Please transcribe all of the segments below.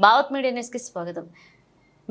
Bhavat media న్యూస్కి స్వాగతం.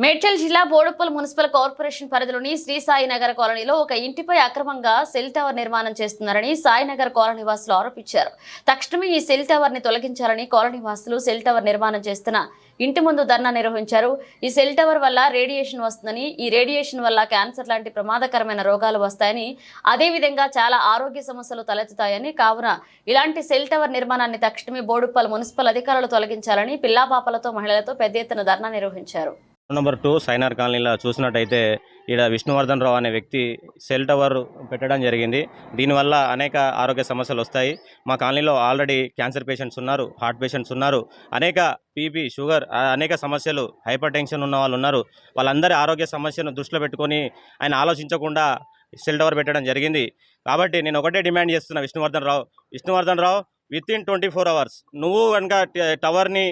మేడ్చల్ జిల్లా బోడుప్పల్ మున్సిపల్ కార్పొరేషన్ పరిధిలోని శ్రీ సాయినగర్ కాలనీలో ఒక ఇంటిపై అక్రమంగా సెల్ టవర్ నిర్మాణం చేస్తున్నారని సాయినగర్ కాలనీ వాసులు ఆరోపించారు. తక్షణమే ఈ సెల్ టవర్ని తొలగించాలని కాలనీ వాసులు సెల్ టవర్ నిర్మాణం చేస్తున్న ఇంటి ముందు ధర్నా నిర్వహించారు. ఈ సెల్ టవర్ వల్ల రేడియేషన్ వస్తుందని ఈ రేడియేషన్ వల్ల క్యాన్సర్ లాంటి ప్రమాదకరమైన రోగాలు వస్తాయని అదేవిధంగా చాలా ఆరోగ్య సమస్యలు తలెత్తుతాయని కావున ఇలాంటి సెల్ టవర్ నిర్మాణాన్ని తక్షణమే బోడుప్పల్ మున్సిపల్ అధికారులు తొలగించాలని పిల్లాపాపలతో మహిళలతో పెద్ద ఎత్తున ధర్నా నిర్వహించారు. నెంబర్ టూ సైనార్ కాలనీలో చూసినట్టయితే ఇక్కడ విష్ణువర్ధన్ రావు అనే వ్యక్తి సెల్ టవర్ పెట్టడం జరిగింది. దీనివల్ల అనేక ఆరోగ్య సమస్యలు వస్తాయి. మా కాలనీలో ఆల్రెడీ క్యాన్సర్ పేషెంట్స్ ఉన్నారు హార్ట్ పేషెంట్స్ ఉన్నారు. అనేక పీపీ షుగర్ అనేక సమస్యలు హైపర్ టెన్షన్ ఉన్న వాళ్ళు ఉన్నారు. వాళ్ళందరి ఆరోగ్య సమస్యను దృష్టిలో పెట్టుకొని ఆయన ఆలోచించకుండా సెల్ టవర్ పెట్టడం జరిగింది. కాబట్టి నేను ఒకటే డిమాండ్ చేస్తున్నా Vishnuvardhan Rao. Vishnuvardhan Rao within twenty four hours నువ్వు కనుక టవర్ని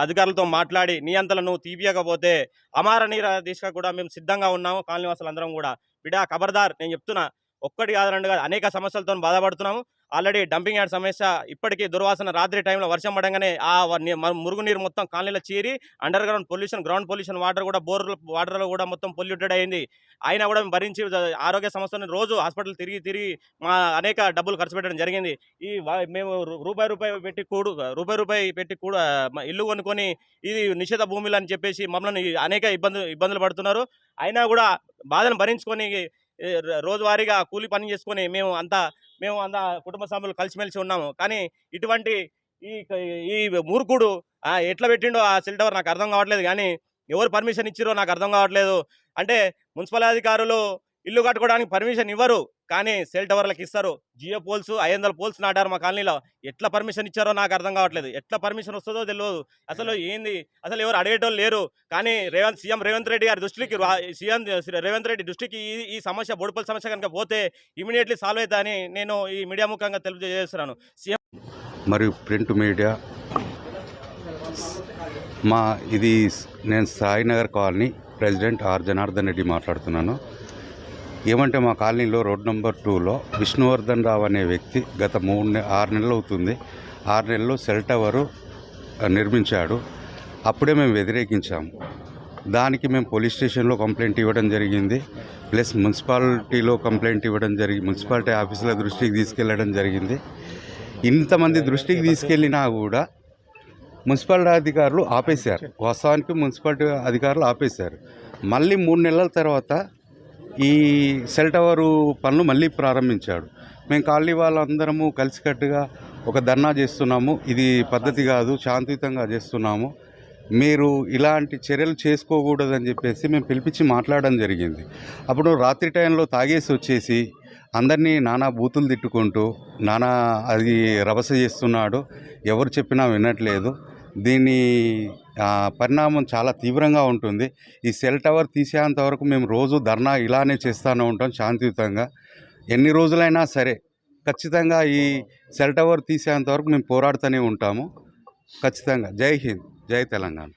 అధికారులతో మాట్లాడి నీ అంతలో నువ్వు తీపియకపోతే అమార నీర దిశగా కూడా మేము సిద్ధంగా ఉన్నాము కాలనీ అందరం కూడా. బిడా ఖబర్దార్ నేను చెప్తున్నా ఒక్కటి కాదు రెండు కాదు అనేక సమస్యలతో బాధపడుతున్నాము. ఆల్రెడీ డంపింగ్ యార్డ్ సమస్య ఇప్పటికీ దుర్వాసన రాత్రి టైంలో వర్షం పడంగానే ఆ మురుగునీరు మొత్తం కాలనీలో చేరి underground pollution ground pollution water కూడా బోర్ వాటర్లో కూడా మొత్తం పొల్యూటెడ్ అయింది. అయినా కూడా మేము భరించి ఆరోగ్య సమస్యలను రోజు హాస్పిటల్ తిరిగి తిరిగి మా అనేక డబ్బులు ఖర్చు పెట్టడం జరిగింది. ఈ మేము రూ- రూపాయి రూపాయి పెట్టి కూడు రూపాయి రూపాయి పెట్టి కూడా ఇల్లు కొనుక్కొని ఇది నిషేధ భూములు అని చెప్పేసి మమ్మల్ని అనేక ఇబ్బందులు ఇబ్బందులు పడుతున్నారు. అయినా కూడా బాధను భరించుకొని రోజువారీగా కూలి పని చేసుకొని మేము అంతా మేము అంతా కుటుంబ సభ్యులు కలిసిమెలిసి ఉన్నాము. కానీ ఇటువంటి ఈ ఈ మూర్ఖుడు ఎట్లా పెట్టిండో ఆ సెల్ టవర్ నాకు అర్థం కావట్లేదు కానీ ఎవరు పర్మిషన్ ఇచ్చిరో నాకు అర్థం కావట్లేదు. అంటే మున్సిపల్ అధికారులు ఇల్లు కట్టుకోవడానికి పర్మిషన్ ఇవ్వరు. కానీ సెల్ టవర్లకు ఇస్తారు. జియో పోల్స్ ఐదు వందల పోల్స్ నాటారు మా కాలనీలో. ఎట్లా పర్మిషన్ ఇచ్చారో నాకు అర్థం కావట్లేదు. ఎట్లా పర్మిషన్ వస్తుందో తెలియదు అసలు ఏంది? అసలు ఎవరు అడిగేటోళ్ళు లేరు. కానీ రేవంత్ సీఎం రేవంత్ రెడ్డి గారి దృష్టికి సీఎం రేవంత్ రెడ్డి దృష్టికి ఈ ఈ సమస్య బొడుపల్ సమస్య కనుక పోతే ఇమీడియట్లీ సాల్వ్ అవుతుందని నేను ఈ మీడియా ముఖంగా తెలియజేస్తున్నాను. సీఎం మరియు ప్రింట్ మీడియా. మా ఇది నేను Sainagar colony president R Janardhan Reddy మాట్లాడుతున్నాను. ఏమంటే మా కాలనీలో రోడ్ నెంబర్ టూలో విష్ణువర్ధన్ రావు అనే వ్యక్తి గత మూడు నె- ఆరు నెలలు అవుతుంది. ఆరు నెలలు సెల్ టవరు నిర్మించాడు. అప్పుడే మేము వ్యతిరేకించాము. దానికి మేము పోలీస్ స్టేషన్లో కంప్లైంట్ ఇవ్వడం జరిగింది. ప్లస్ మున్సిపాలిటీలో కంప్లైంట్ ఇవ్వడం జరిగి మున్సిపాలిటీ ఆఫీసుల దృష్టికి తీసుకెళ్ళడం జరిగింది. ఇంతమంది దృష్టికి తీసుకెళ్ళినా కూడా మున్సిపాలిటీ అధికారులు ఆపేశారు. వాస్తవానికి మున్సిపాలిటీ అధికారులు ఆపేశారు. మళ్ళీ మూడు నెలల తర్వాత ఈ సెల్ టవరు పనులు మళ్ళీ ప్రారంభించాడు. మేము కాలనీ వాళ్ళందరము కలిసికట్టుగా ఒక ధర్నా చేస్తున్నాము. ఇది పద్ధతి కాదు శాంతియుతంగా చేస్తున్నాము. మీరు ఇలాంటి చర్యలు చేసుకోకూడదని చెప్పేసి మేము పిలిపించి మాట్లాడడం జరిగింది. అప్పుడు రాత్రి టైంలో తాగేసి వచ్చేసి అందరినీ నానా బూతులు తిట్టుకుంటూ నానా అది రభస చేస్తున్నాడు. ఎవరు చెప్పినా వినట్లేదు. దీని పరిణామం చాలా తీవ్రంగా ఉంటుంది. ఈ సెల్ టవర్ తీసేంత వరకు మేము రోజు ధర్నా ఇలానే చేస్తూనే ఉంటాం శాంతియుతంగా. ఎన్ని రోజులైనా సరే ఖచ్చితంగా ఈ సెల్ టవర్ తీసేంత వరకు మేము పోరాడుతూనే ఉంటాము. ఖచ్చితంగా. జై హింద్. జై తెలంగాణ.